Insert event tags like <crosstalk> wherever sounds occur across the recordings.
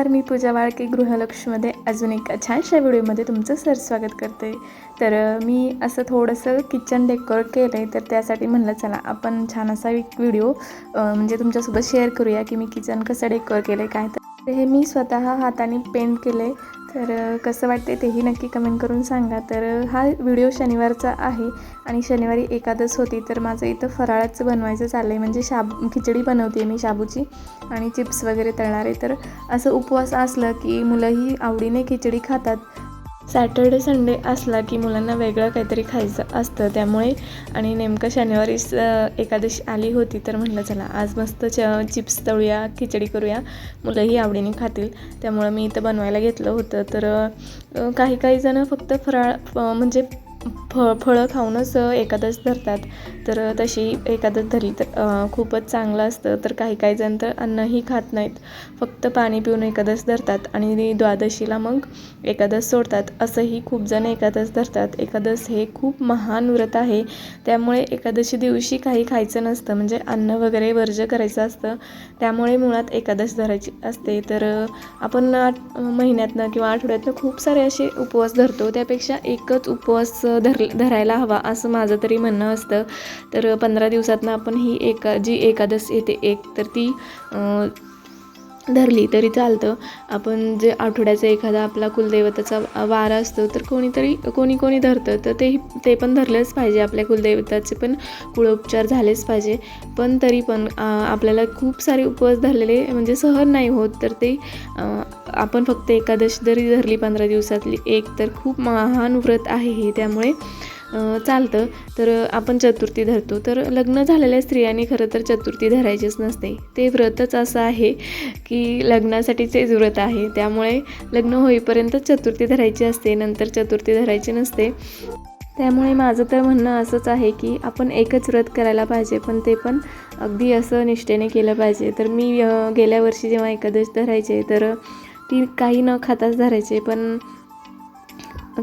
नमस्कार मी पूजा वाळके गृहलक्ष्मीमध्ये अजून एका छानशा व्हिडिओमध्ये तुमचं सर स्वागत करते. तर मी असं थोडंसं किचन डेकोर केलं आहे तर त्यासाठी म्हणलं चला आपण छान असा एक व्हिडिओ म्हणजे तुमच्यासोबत शेअर करूया की मी किचन कसं डेकोर केलं आहे काय तर. हे मी स्वतः हाताने पेंट केलं आहे तर कसं वाटते तेही नक्की कमेंट करून सांगा. तर हा व्हिडिओ शनिवारचा आहे आणि शनिवारी एकादस होती तर माझं इथं फराळाचं बनवायचं चाललं आहे म्हणजे शाबू खिचडी बनवते मी शाबूची आणि चिप्स वगैरे तळणार. आहे तर असं उपवास असलं की मुलंही आवडीने खिचडी खातात. सॅटर्डे संडे असला की मुलांना वेगळं काहीतरी खायचं असतं त्यामुळे. आणि नेमकं शनिवारीच एकादशी आली होती तर म्हटलं चला आज मस्त च चिप्स तळूया खिचडी करूया. मुलंही आवडीने खातील. त्यामुळं मी इथं बनवायला घेतलं होतं. तर काही काही जणं फक्त फराळ म्हणजे फ फळं खाऊनच एकादश धरतात. तर तशी एकादश धरली तर खूपच चांगलं असतं. तर काही काही जण तर अन्नही खात नाहीत. फक्त पाणी पिऊन एकादश धरतात आणि द्वादशीला मग एकादश सोडतात. असंही खूप जण एकादश धरतात. एकादश हे खूप महान व्रत आहे. त्यामुळे एकादशी दिवशी काही खायचं नसतं. म्हणजे अन्न वगैरे वर्ज करायचं असतं. त्यामुळे मुळात एकादश धरायची असते. तर आपण आठ महिन्यातनं किंवा आठवड्यातनं खूप सारे असे उपवास धरतो. त्यापेक्षा एकच उपवास धर धरायला हवा असं माझं तरी म्हणणं असतं. तर पंधरा दिवसातनं आपण ही एका जी एकादश येते एक तर ती धरली तरी चालतं. आपण जे आठवड्याचा एखादा आपला कुलदैवताचा वारा असतो तर कोणीतरी कोणी कोणी धरतं. तर ते ते पण धरलंच पाहिजे आपल्या कुलदैवताचे पण कुळोपचार झालेच पाहिजे. पण तरी पण आपल्याला खूप सारे उपवास धरलेले म्हणजे सहन नाही होत तर ते आपण फक्त एकादशी जरी धरली पंधरा दिवसातली एक तर खूप महान व्रत आहे हे. त्यामुळे चालतं. तर आपण चतुर्थी धरतो. तर लग्न झालेल्या स्त्रियांनी खरं तर चतुर्थी धरायचीच नसते. ते व्रतच असं आहे की लग्नासाठीचेच व्रत आहे. त्यामुळे लग्न होईपर्यंत चतुर्थी धरायची असते. नंतर चतुर्थी धरायची नसते. त्यामुळे माझं तर म्हणणं असंच आहे की आपण एकच व्रत करायला पाहिजे. पण ते पण अगदी असं निष्ठेने केलं पाहिजे. तर मी गेल्या वर्षी जेव्हा एकादश धरायचे तर ती काही न खाताच धरायचे. पण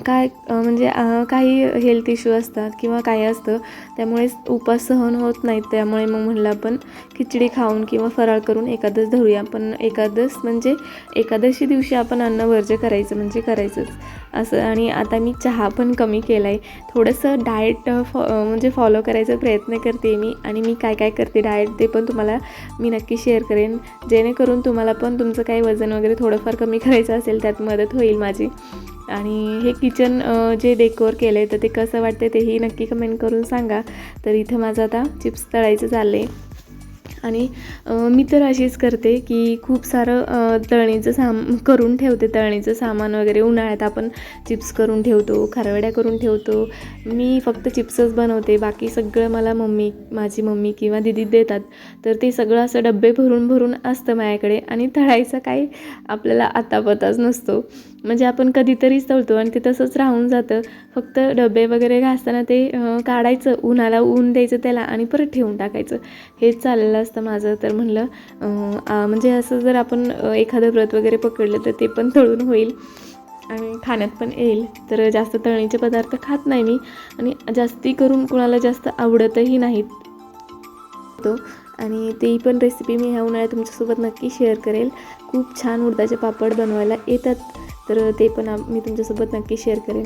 काय म्हणजे काही हेल्थ इश्यू असतात किंवा काय असतं त्यामुळे उपास सहन होत नाहीत. त्यामुळे मग म्हणलं आपण खिचडी खाऊन किंवा फराळ करून एकादश धरूया. पण एकादश म्हणजे एकादशी दिवशी आपण अन्न वर्ज करायचं म्हणजे करायचंच. असं आणि आता मी चहा पण कमी केला आहे थोडंसं डाएट फॉ म्हणजे फॉलो करायचा प्रयत्न करते मी आणि मी काय काय करते डाएट ते पण तुम्हाला मी नक्की शेअर करेन. जेणेकरून तुम्हाला पण तुमचं काही वजन वगैरे थोडंफार कमी <laughs> करायचं असेल त्यात मदत होईल माझी. आणि हे किचन जे डेकोर केलं आहे तर ते कसं वाटतं तेही नक्की कमेंट करून सांगा. तर इथं माझं आता चिप्स तळायचं चाललं आहे आणि मी तर अशीच करते की खूप सारं तळणीचं साम करून ठेवते. तळणीचं सामान वगैरे उन्हाळ्यात आपण चिप्स करून ठेवतो खारवड्या करून ठेवतो. मी फक्त चिप्सच बनवते. बाकी सगळं मला मम्मी माझी मम्मी किंवा दिदी देतात. तर ते सगळं असं डब्बे भरून भरून असतं माझ्याकडे आणि तळायचं काही आपल्याला आतापताच नसतो. म्हणजे आपण कधीतरीच तळतो आणि ते तसंच राहून जातं. फक्त डबे वगैरे घासताना ते काढायचं उन्हाला ऊन द्यायचं त्याला आणि परत ठेवून टाकायचं. हेच चाललेलं असतं माझं. तर म्हणलं म्हणजे असं जर आपण एखादं व्रत वगैरे पकडलं तर ते पण तळून होईल आणि खाण्यात पण येईल. तर जास्त तळणीचे पदार्थ खात नाही मी आणि जास्ती करून कुणाला जास्त आवडतही नाहीत. तो आणि तेही पण रेसिपी मी ह्या उन्हाळ्यात तुमच्यासोबत नक्की शेअर करेल. खूप छान उडदाचे पापड बनवायला येतात. तर ते पण मी तुमच्यासोबत नक्की शेअर करेन.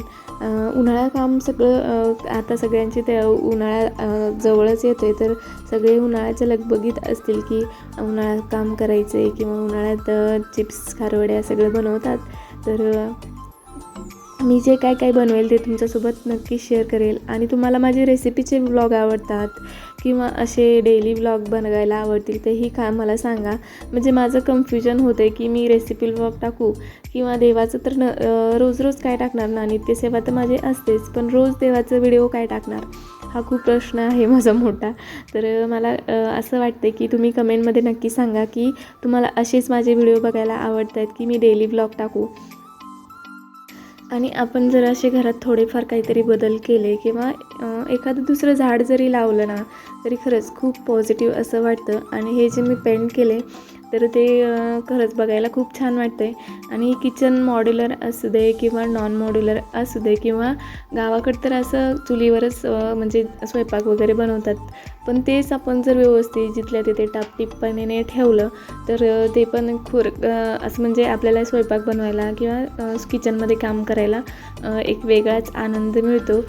उन्हाळा काम सगळं आता सगळ्यांची ते उन्हाळा जवळच येतो आहे तर सगळे उन्हाळ्याच्या लगबगीत असतील की उन्हाळ्यात काम करायचं आहे किंवा उन्हाळ्यात चिप्स खारवड्या सगळं बनवतात. तर मी जे काय काय बनवेल ते तुमच्यासोबत नक्की शेअर करेल. आणि तुम्हाला माझे रेसिपीचे व्लॉग आवडतात किंवा असे डेली व्लॉग बनवायला आवडतील तेही काय मला सांगा. म्हणजे माझं कन्फ्युजन होतं आहे की मी रेसिपी व्लॉग टाकू किंवा देवाचं तर न रोज रोज काय टाकणार ना? नित्यसेवा तर माझे असतेच पण रोज देवाचं व्हिडिओ काय टाकणार? हा खूप प्रश्न आहे माझा मोठा. तर मला असं वाटतं की तुम्ही कमेंटमध्ये नक्की सांगा की तुम्हाला असेच माझे व्हिडिओ बघायला आवडत आहेत की मी डेली व्लॉग टाकू. आणि आपण जर असे घरात थोडेफार काहीतरी बदल केले किंवा एखादं दुसरं झाड जरी लावलं ना तरी खरंच खूप पॉझिटिव्ह असं वाटतं. आणि हे जे मी पेंट केले तर ते खरंच बघायला खूप छान वाटतं आहे आणि किचन मॉड्युलर असू दे किंवा नॉन मॉड्युलर असू दे किंवा गावाकडं तर असं चुलीवरच म्हणजे स्वयंपाक वगैरे बनवतात. पण तेच आपण जर व्यवस्थित जिथल्या तिथे टापटीपपणे ठेवलं तर ते पण खुर असं म्हणजे आपल्याला स्वयंपाक बनवायला किंवा किचनमध्ये काम करायला एक वेगळाच आनंद मिळतो.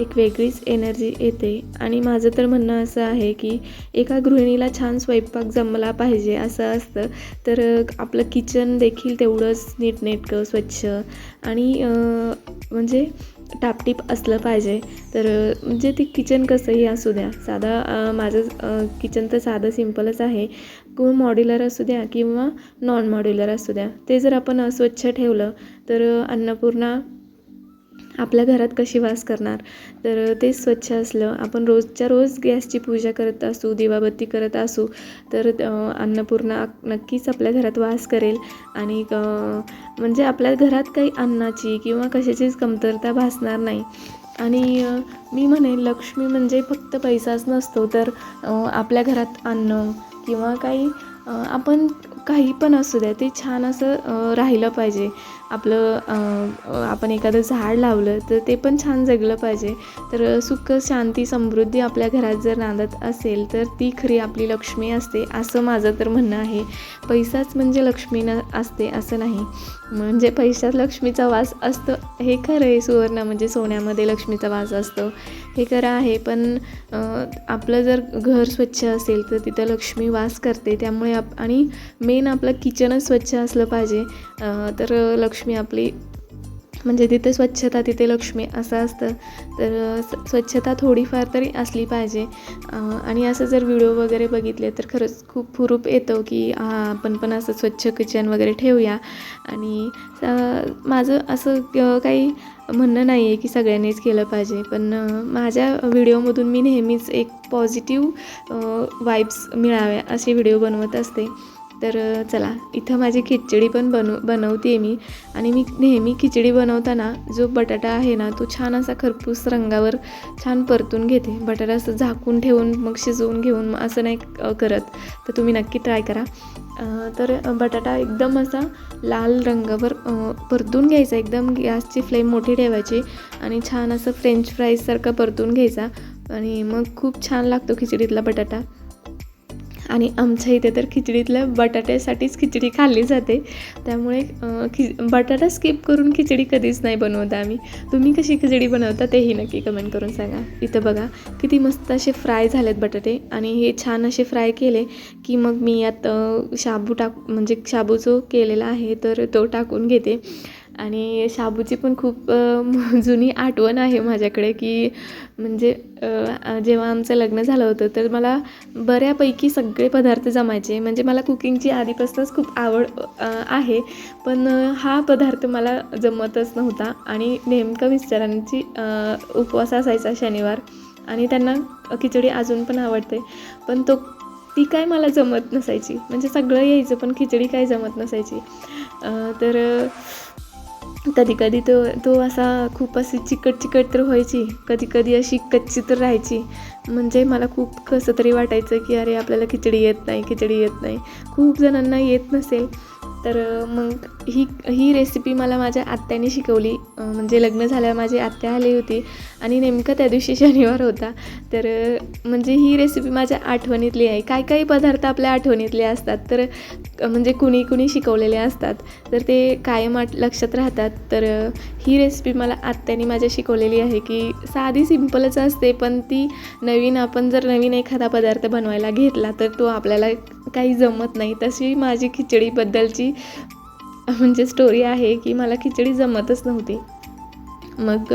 एक वेगळीच एनर्जी येते. आणि माझं तर म्हणणं असं आहे की एका गृहिणीला छान स्वयंपाक जमला पाहिजे असं असतं. तर आपलं किचन देखील तेवढंच नीटनेटकं स्वच्छ. आणि म्हणजे टापटीप असलं पाहिजे. तर म्हणजे ते किचन कसंही असू द्या. साधा माझं किचन तर साधं सिम्पलच आहे. किंवा मॉड्युलर असू द्या किंवा नॉन मॉड्युलर असू द्या. ते जर आपण अस्वच्छ ठेवलं तर अन्नपूर्णा आपल्या घरात कशी वास करणार? तर ते स्वच्छ असलं आपण रोजच्या रोज गॅसची पूजा करत असू दिवाबत्ती करत असू तर अन्नपूर्णा नक्कीच आपल्या घरात वास करेल. आणि म्हणजे आपल्या घरात काही अन्नाची किंवा कशाचीच कमतरता भासणार नाही. आणि मी म्हणेन लक्ष्मी म्हणजे फक्त पैसाच नसतो तर आपल्या घरात अन्न किंवा काही आपण काही पण असू द्या ते छान असं राहिलं पाहिजे. आपलं आपण एखादं झाड लावलं तर ते पण छान जगलं पाहिजे. तर सुख शांती समृद्धी आपल्या घरात जर नांदत असेल तर ती खरी आपली लक्ष्मी असते असं माझं तर म्हणणं आहे. पैसाच म्हणजे लक्ष्मी न असते असं नाही. म्हणजे पैशात लक्ष्मीचा वास असतो. हे खरं आहे सुवर्ण म्हणजे सोन्यामध्ये लक्ष्मीचा वास असतो. हे खरं आहे पण आपलं जर घर स्वच्छ असेल तर तिथं लक्ष्मी वास करते. त्यामुळे आप आणि मेन आपलं किचनच स्वच्छ असलं पाहिजे. तर लक्ष लक्ष्मी आपली म्हणजे तिथे स्वच्छता तिथे लक्ष्मी असं असतं. तर स्वच्छता थोडीफार तरी असली पाहिजे. आणि असं जर व्हिडिओ वगैरे बघितले तर खरंच खूप हुरूप येतो की हां आपण पण असं स्वच्छ किचन वगैरे ठेवूया. आणि माझं असं काही म्हणणं नाही आहे की सगळ्यांनीच केलं पाहिजे. पण माझ्या व्हिडिओमधून मी नेहमीच एक पॉझिटिव्ह वाईब्स मिळाव्या असे व्हिडिओ बनवत असते. तर चला इथं माझी खिचडी पण बनव बनवते मी. आणि मी नेहमी खिचडी बनवताना जो बटाटा आहे ना तो छान असा खरपूस रंगावर छान परतून घेते. बटाटा असं झाकून ठेवून मग शिजवून घेऊन मग असं नाही करत. तर तुम्ही नक्की ट्राय करा. तर बटाटा एकदम असा लाल रंगावर परतून घ्यायचा. एकदम गॅसची फ्लेम मोठी ठेवायची आणि छान असं फ्रेंच फ्राईजसारखं परतून घ्यायचा. आणि मग खूप छान लागतो खिचडीतला बटाटा. आणि आमच्या इथे तर खिचडीतल्या बटाट्यासाठीच खिचडी खाल्ली जाते. त्यामुळे खि बटाटा स्किप करून खिचडी कधीच नाही बनवत आम्ही. तुम्ही कशी खिचडी बनवता तेही नक्की कमेंट करून सांगा. इथं बघा किती मस्त असे फ्राय झालेत बटाटे आणि हे छान असे फ्राय केले की मग मी यात शाबू टाक म्हणजे शाबू जो केलेला आहे तर तो टाकून घेते. आणि शाबूची पण खूप <laughs> जुनी आठवण आहे माझ्याकडे की म्हणजे जेव्हा आमचं लग्न झालं होतं तर मला बऱ्यापैकी सगळे पदार्थ जमायचे. म्हणजे मला कुकिंगची आधीपासूनच खूप आवड आहे. पण हा पदार्थ मला जमतच नव्हता आणि नेमकं मिस्टरांची उपवास असायचा शनिवार आणि त्यांना खिचडी अजून पण आवडते. पण तो ती काय मला जमत नसायची. म्हणजे सगळं यायचं पण खिचडी काय जमत नसायची. तर कधी कधी तो तो असा खूप अशी चिकट चिकट तर व्हायची. कधी कधी अशी कच्ची तर राहायची. म्हणजे मला खूप कसं तरी वाटायचं की अरे आपल्याला खिचडी येत नाही खिचडी येत नाही. खूप जणांना येत नसेल. तर मग ही ही रेसिपी मला माझ्या आत्याने शिकवली. म्हणजे लग्न झाल्यावर माझी आत्या आली होती आणि नेमकं त्या दिवशी <laughs> शनिवार होता. तर म्हणजे ही रेसिपी माझ्या आठवणीतली आहे. काही काही पदार्थ आपल्या आठवणीतले असतात? तर म्हणजे कुणी कुणी शिकवलेले असतात. तर ते कायम आठ लक्षात राहतात. तर ही रेसिपी मला आत्याने माझ्या शिकवलेली आहे की साधी सिम्पलच असते पण ती नवीन आपण जर नवीन एखादा पदार्थ बनवायला घेतला तर तो आपल्याला काही जमत नाही तशी माझी खिचडीबद्दलची म्हणजे स्टोरी आहे की मला खिचडी जमतच नव्हती. मग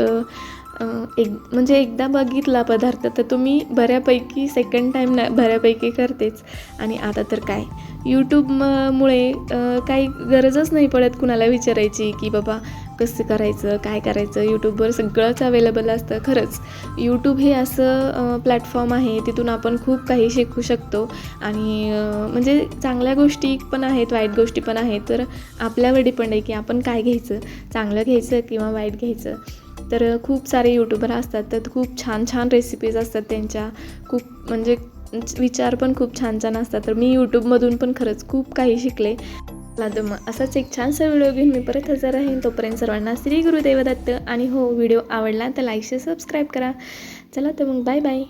एक म्हणजे एकदा बघितला पदार्थ तर तुम्ही बऱ्यापैकी सेकंड टाईम ना बऱ्यापैकी करतेच. आणि आता तर काय? यूट्यूब काही गरजच नाही पडत कुणाला विचारायची की बाबा कसं करायचं काय करायचं यूट्यूबवर सगळंच अवेलेबल असतं खरंच. यूट्यूब हे असं प्लॅटफॉर्म आहे तिथून आपण खूप काही शिकू शकतो. आणि म्हणजे चांगल्या गोष्टी पण आहेत वाईट गोष्टी पण आहेत तर आपल्यावर डिपेंड आहे की आपण काय घ्यायचं? चांगलं घ्यायचं किंवा वाईट घ्यायचं? तर खूप सारे यूट्यूबर असतात तर खूप छान छान रेसिपीज असतात त्यांच्या. खूप म्हणजे विचार पण खूप छान छान असतात. तर मी यूट्यूबमधून पण खरंच खूप काही शिकले. तर मग असाच एक छानसा व्हिडिओ घेऊन मी परत हजर राहीन. तोपर्यंत सर्वांना श्री गुरुदेवदत्त आणि हो व्हिडिओ आवडला तर लाईक शेअर सबस्क्राईब करा. चला तर मग बाय बाय